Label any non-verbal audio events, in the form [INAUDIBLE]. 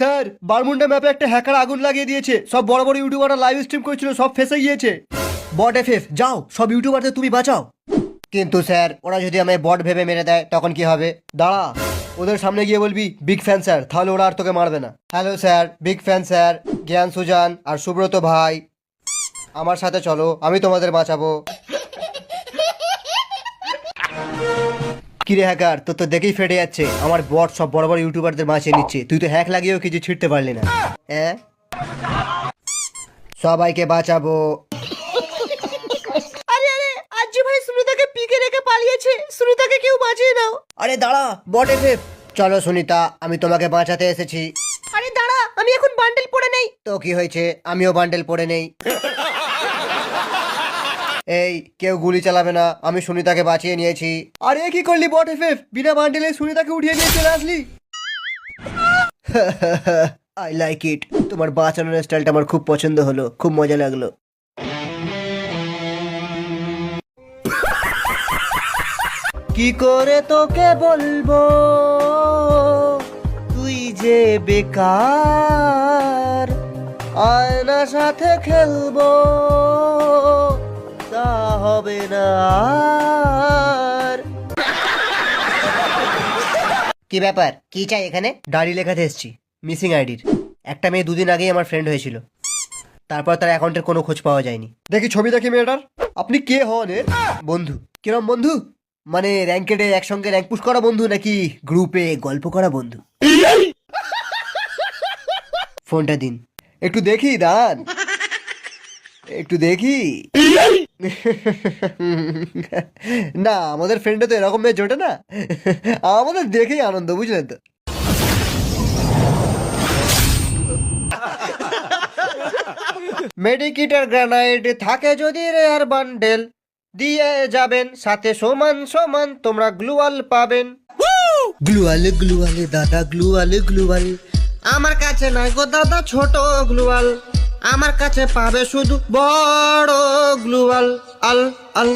Sir, Bermuda ম্যাপে একটা hacker আগুন লাগিয়ে দিয়েছে। সব বড় বড় ইউটিউবাররা লাইভ স্ট্রিম করছিল, সব ফেসে গিয়েছে। বট এফ এফ যাও, সব ইউটিউবারদের তুমি বাঁচাও। কিন্তু স্যার, ওরা যদি আমায় বট ভেবে মেরে দেয়, তখন কি হবে? দাঁড়া, ওদের সামনে গিয়ে বলবি বিগ ফ্যান স্যার তাহলে ওরা আর তোকে মারবে না। Hello sir big fan sir Gyan Sujan আর সুব্রত ভাই। আমার সাথে চলো, আমি তোমাদের বাঁচাবো। কিরে হ্যাকার তোর তো দেখেই ফেটে যাচ্ছে। আমার বট সব বড় বড় ইউটিউবারদের বাঁচিয়ে নিচ্ছে তুই তো হ্যাক লাগিয়েও কিছু ছিটতে পারলি না। হ্যাঁ সবাইকে বাঁচাবো। আরে আরে আজ্জু ভাই সুনিতাকে পিকে রেখে পালিয়েছে। সুনিতাকে কেউ বাঁচিয়ে নাও। আরে দাঁড়া বট এফএফ। চলো সুনিতা আমি তোমাকে বাঁচাতে এসেছি। আরে দাঁড়া আমি এখন বান্ডেল পরে নেই। তো কি হয়েছে? আমিও বান্ডেল পরে নেই। এই কেউ গুলি চালাবে না, আমি সুনিতাকে বাঁচিয়ে নিয়েছি। আরে কি করলি, বট এফএফ বিনা বান্ডেলে সুনিতাকে উঠিয়ে নিয়ে চলে আসলি? আই লাইক ইট তোমার বাঁচানোর স্টাইলটা আমার খুব পছন্দ হলো, খুব মজা লাগল। [LAUGHS] কি করে তোকে বলব? তুই যে বেকার আয়না সাথে খেলব। তা হবে না আর। কি ব্যাপার? কি চাই এখানে? ডাড়ি লেখাতে এসছি মিসিং আইডির একটা মেয়ে দুদিন আগেই আমার ফ্রেন্ড হয়েছিল। তারপর তার অ্যাকাউন্টের কোনো খোঁজ পাওয়া যায়নি। দেখি ছবি দেখি মেয়েটার। আপনি কে হন এর? বন্ধু। কিরম বন্ধু? মানে র্যাঙ্কেটে একসঙ্গে র্যাঙ্ক পুশ করা বন্ধু নাকি গ্রুপে গল্প করা বন্ধু? ফোনটা দিন। একটু দেখি দান একটু দেখি। [LAUGHS] না, আমাদের ফ্রেন্ডে তো এরকম মেয়ে জোটে না। আমাদের দেখেই আনন্দ, বুঝলেন তো? মেডিকিটার গ্রানাইট থাকে যদি রেয়ার বান্ডেল দিয়ে যাবেন সাথে সমান সমান তোমরা গ্লুয়াল পাবেন। গ্লুয়াল গ্লুয়াল, দাদা, গ্লুয়াল গ্লুয়াল। আমার কাছে নাই গো দাদা, ছোট গ্লুয়াল। আমার কাছে পাবে শুধু বড় গ্লুয়াল আল আল।